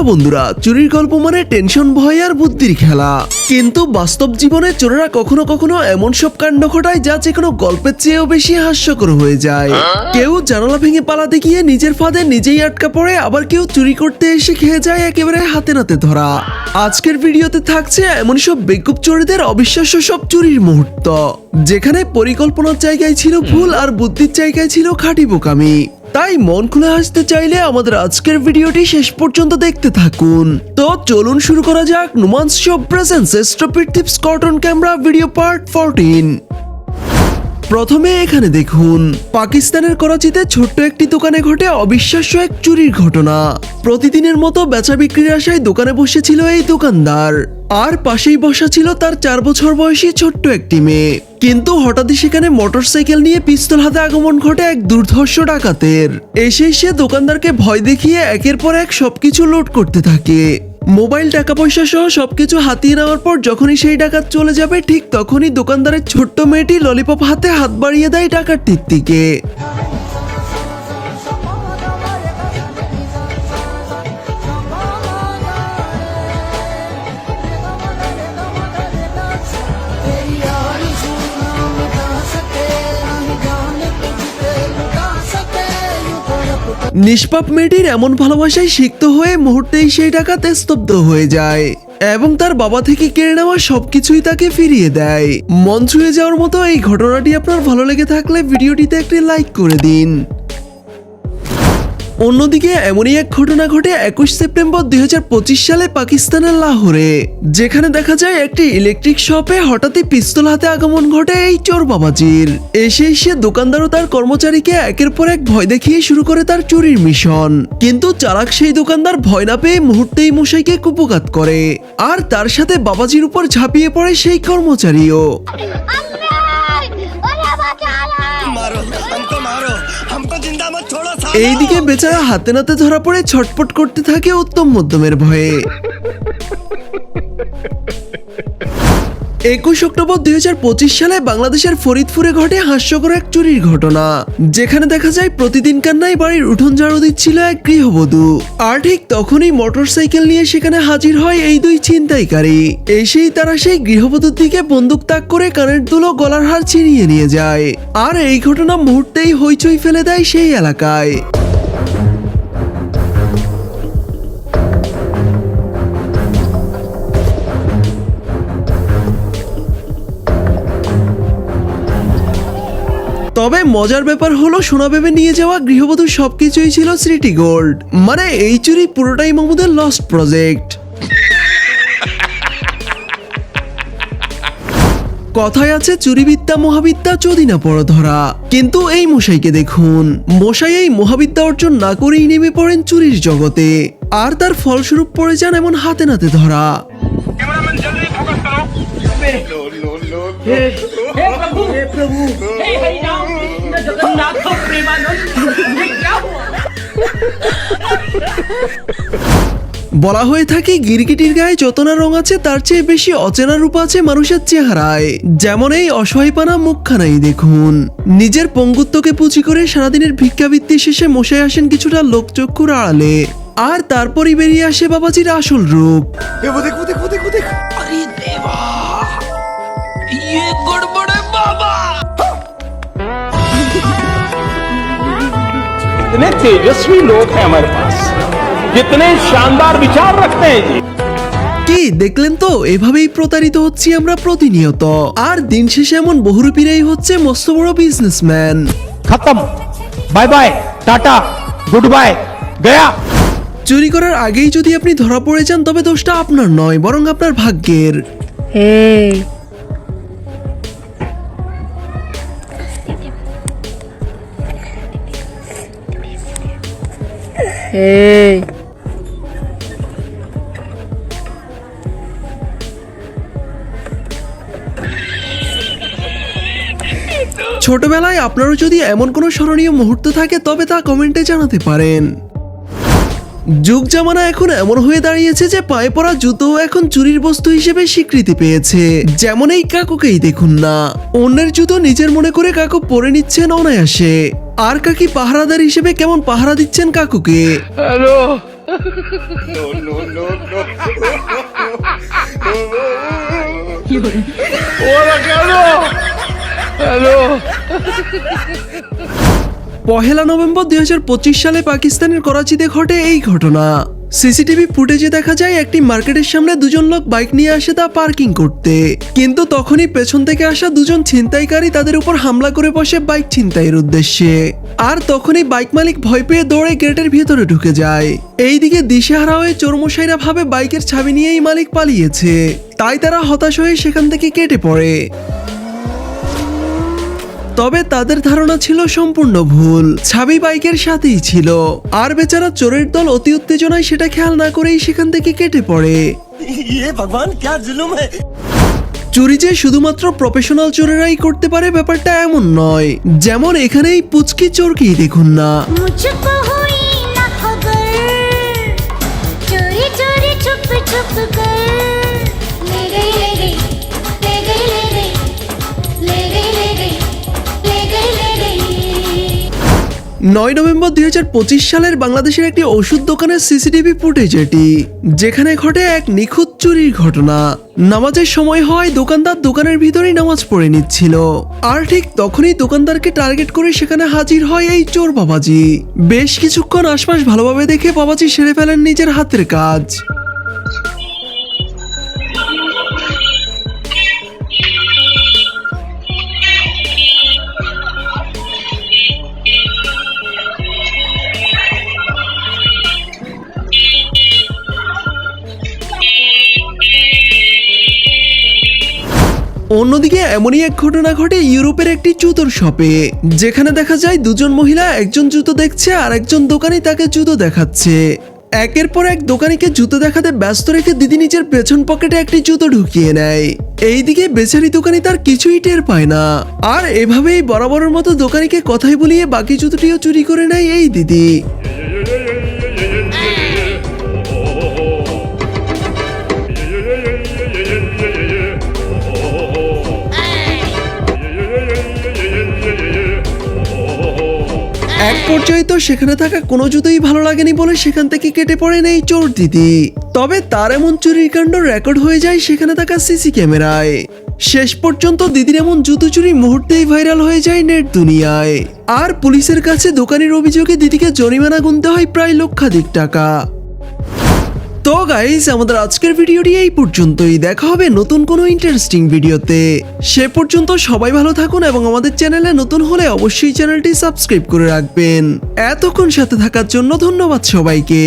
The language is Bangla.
হ্যালো বন্ধুরা? চুরির গল্প মানে টেনশন, ভয় আর বুদ্ধির খেলা। কিন্তু বাস্তব জীবনে চোরেরা কখনো কখনো এমন সব কাণ্ড ঘটায় যা যে কোনো গল্পের চেয়েও বেশি হাস্যকর হয়ে যায়। কেউ জানালা ভেঙে পালাতে গিয়ে নিজের ফাঁদে নিজেই আটকা পড়ে, আবার কেউ চুরি করতে এসে খেয়ে যায় একেবারে হাতে নাতে ধরা। আজকের ভিডিওতে থাকছে এমন সব বেকুব চোরদের অবিশ্বাস্য সব চুরির মুহূর্ত, যেখানে পরিকল্পনার জায়গায় ছিল ভুল আর বুদ্ধির জায়গায় ছিল খাঁটি বোকামি। তাই মন খুলে হাসতে চাইলে আমাদের আজকের ভিডিওটি শেষ পর্যন্ত দেখতে থাকুন। তো চলুন শুরু করা যাক নুমান্স শপ প্রেজেন্স এস্ট্রোপিড tips cotton camera video part fourteen প্রথমে এখানে দেখুন, পাকিস্তানের করাচিতে ছোট্ট একটি দোকানে ঘটে অবিশ্বাস্য এক চুরির ঘটনা। প্রতিদিনের মতো বেচা বিক্রির আশায় দোকানে বসেছিল এই দোকানদার। আর পাশেই বসা ছিল তার চার বছর বয়সী ছোট্ট একটি মেয়ে। কিন্তু হঠাৎই সেখানে মোটরসাইকেল নিয়ে পিস্তল হাতে আগমন ঘটে এক দুর্ধর্ষ ডাকাতের। এসে সে দোকানদারকে ভয় দেখিয়ে একের পর এক সবকিছু লোড করতে থাকে। মোবাইল টাকা পয়সা সহ সবকিছু হাতিয়ে নেওয়ার পর যখনই সেই ডাকাত চলে যাবে, ঠিক তখনই দোকানদারের ছোট্ট মেয়েটি ললিপপ হাতে হাত বাড়িয়ে দেয় ডাকাতটির দিকে নিষ্পাপ মেয়েটির এমন ভালোবাসায় সিক্ত হয়ে মুহূর্তেই সেই ডাকাত স্তব্ধ হয়ে যায় এবং তার বাবা থেকে কেড়ে নেওয়া সবকিছুই তাকে ফিরিয়ে দেয়। মন ছুঁয়ে যাওয়ার মতো এই ঘটনাটি আপনার ভালো লেগে থাকলে ভিডিওটিতে একটি লাইক করে দিন। অন্যদিকে এমনই এক ঘটনা ঘটে একুশ সেপ্টেম্বর দুই হাজার পঁচিশ সালে পাকিস্তানের লাহোরে, যেখানে দেখা যায় একটি ইলেকট্রিক শপে হঠাৎই পিস্তল হাতে আগমন ঘটে এই চোর বাবাজির। এসে সে দোকানদার ও তার কর্মচারীকে একের পর এক ভয় দেখিয়ে শুরু করে তার চুরির মিশন। কিন্তু চালাক সেই দোকানদার ভয় না পেয়ে মুহূর্তেই মশাইকে কুপঘাত করে। আর তার সাথে বাবাজির উপর ঝাঁপিয়ে পড়ে সেই কর্মচারীও। এইদিকে বেচারা হাতে নাতে ধরা পড়ে ছটপট করতে থাকে উত্তম মধ্যমের ভয়ে। একুশ অক্টোবর দুই হাজার পঁচিশ সালে বাংলাদেশের ফরিদপুরে ঘটে হাস্যকর এক চুরির ঘটনা, যেখানে দেখা যায় প্রতিদিন কান্নায় বাড়ির উঠোন ঝাড়ু দিচ্ছিল এক গৃহবধূ। আর ঠিক তখনই মোটরসাইকেল নিয়ে সেখানে হাজির হয় এই দুই ছিনতাইকারী। এসেই তারা সেই গৃহবধূর দিকে বন্দুক তাক করে কানের দুলো গলার হার ছিনিয়ে নিয়ে যায়। আর এই ঘটনা মুহূর্তেই হইচই ফেলে দেয় সেই এলাকায়। তবে মজার ব্যাপার হলো সোনা ভেবে নিয়ে যাওয়া গৃহবধূ সবকিছুই ছিল স্মৃতি গোল্ড মানে এই চুরি পুরোটাই মামুদের লস্ট প্রজেক্ট কথায় আছে চুরিবিদ্যা মহাবিদ্যা যদি না পড় ধরা কিন্তু এই মশাইকে দেখুন। মশাই এই মহাবিদ্যা অর্জন না করেই নেমে পড়েন চুরির জগতে। আর তার ফলস্বরূপ পড়ে যান এমন হাতে নাতে ধরা। প্রভু। जल्दी फोकस करो हे हरि राम कृष्ण जगन्नाथ प्रेमानंद ये क्या हुआ বলা হয়ে থাকে গিরগিটির গায়ে যত না রং আছে তার চেয়ে বেশি অচেনা রূপ আছে মানুষের চেহারায় যেমন এই অসহায়পানা মুখখানাই দেখুন নিজের পঙ্গুত্বকে পুঁজি করে সারাদিনের ভিক্ষাবৃত্তি শেষে মশাই আসেন কিছুটা লোকচক্ষুর আড়ালে আর তারপরই বেরিয়ে আসে বাবাজির আসল রূপ ये वो देख वो कितने तेजस्वी लोग हैं हमारे पास कितने शानदार विचार रखते हैं जी কি দেখলেন তো এভাবেই প্রতারিত হচ্ছি আমরা প্রতিনিয়ত আর দিন শেষে এমন বহুরূপীরাই হচ্ছে মস্ত বড় বিজনেসম্যান खत्म bye bye tata good bye गया চুরি করার আগেই যদি আপনি ধরা পড়ে যান তবে দোষটা আপনার নয় বরং আপনার ভাগ্যের ছোটবেলায় আপনারও যদি এমন কোনো স্মরণীয় মুহূর্ত থাকে, তবে তা কমেন্টে জানাতে পারেন। যুগ জামানা এখন এমন হয়ে দাঁড়িয়েছে যে পায়ে পড়া জুতো এখন চুরির বস্তু হিসেবে স্বীকৃতি পেয়েছে। যেমন এই কাকুকেই দেখুন না। অন্যের জুতো নিজের মনে করে কাকু পরে নিচ্ছেন অনায়াসে। আর কাকি পাহারাদার হিসেবে কেমন পাহারা দিচ্ছেন কাকুকে? হ্যালো। পহেলা নভেম্বর দুই হাজার পঁচিশ সালে পাকিস্তানের করাচিতে ঘটে এই ঘটনা। সিসিটিভি ফুটেজে দেখা যায় একটি মার্কেটের সামনে দুজন লোক বাইক নিয়ে আসে তা পার্কিং করতে। কিন্তু তখনই পেছন থেকে আসা দুজন ছিনতাইকারী তাদের উপর হামলা করে বসে বাইক ছিনতাইয়ের উদ্দেশ্যে। আর তখনই বাইক মালিক ভয় পেয়ে দৌড়ে গেটের ভিতরে ঢুকে যায়। এইদিকে দিশেহারা হয়ে চোরমশাইরা ভাবে বাইকের ছাবি নিয়েই মালিক পালিয়েছে। তাই তারা হতাশ হয়ে সেখান থেকে কেটে পড়ে। তবে তাদের ধারণা ছিল সম্পূর্ণ ভুল। ছাবি বাইকের সাথেই ছিল। আর বেচারা চোরের দল অতি উত্তেজনায় সেটা খেয়াল না করেই সেখান থেকে কেটে পড়ে। চুরি যে শুধুমাত্র প্রফেশনাল চোরেরাই করতে পারে ব্যাপারটা এমন নয়। যেমন এখানেই পুচকি চোরকেই দেখুন না। নয় নভেম্বর দুই হাজার পঁচিশ সালের বাংলাদেশের একটি ওষুধ দোকানের সিসিটিভি ফুটেজ এটি, যেখানে ঘটে এক নিখুঁত চুরির ঘটনা। নামাজের সময় হয়, দোকানদার দোকানের ভিতরেই নামাজ পড়ে নিচ্ছিল। আর ঠিক তখনই দোকানদারকে টার্গেট করে সেখানে হাজির হয় এই চোর বাবাজি। বেশ কিছুক্ষণ আশপাশ ভালোভাবে দেখে বাবাজি সেরে ফেলেন নিজের হাতের কাজ। অন্যদিকে এমনই এক ঘটনা ঘটে ইউরোপের একটি জুতোর শপে, যেখানে দেখা যায় দুজন মহিলা একজন জুতো দেখছে আর একজন দোকানি তাকে জুতো দেখাচ্ছে। একের পর এক দোকানিকে জুতো দেখাতে ব্যস্ত রেখে দিদি নিজের পেছন পকেটে একটি জুতো ঢুকিয়ে নেয়। এইদিকে বেচারি দোকানি তার কিছুই টের পায় না। আর এভাবেই বরাবরের মতো দোকানিকে কথাই বলিয়ে বাকি জুতোটিও চুরি করে নেয় এই দিদি। পর্যায়ে তো সেখানে থাকা কোনো জুতোই ভালো লাগেনি বলে সেখান থেকে কেটে পড়েন এই চোর দিদি। তবে তার এমন চুরির কাণ্ড রেকর্ড হয়ে যায় সেখানে থাকা সিসি ক্যামেরায়। শেষ পর্যন্ত দিদির এমন জুতো চুরি মুহূর্তেই ভাইরাল হয়ে যায় নেট দুনিয়ায়। আর পুলিশের কাছে দোকানের অভিযোগে দিদিকে জরিমানা গুনতে হয় প্রায় লক্ষাধিক টাকা। তো গাইস আমাদের আজকের ভিডিওটি এই পর্যন্তই। দেখা হবে নতুন কোনো ইন্টারেস্টিং ভিডিওতে সে পর্যন্ত সবাই ভালো থাকুন এবং আমাদের চ্যানেলে নতুন হলে অবশ্যই চ্যানেলটি সাবস্ক্রাইব করে রাখবেন। এতক্ষণ সাথে থাকার জন্য ধন্যবাদ সবাইকে।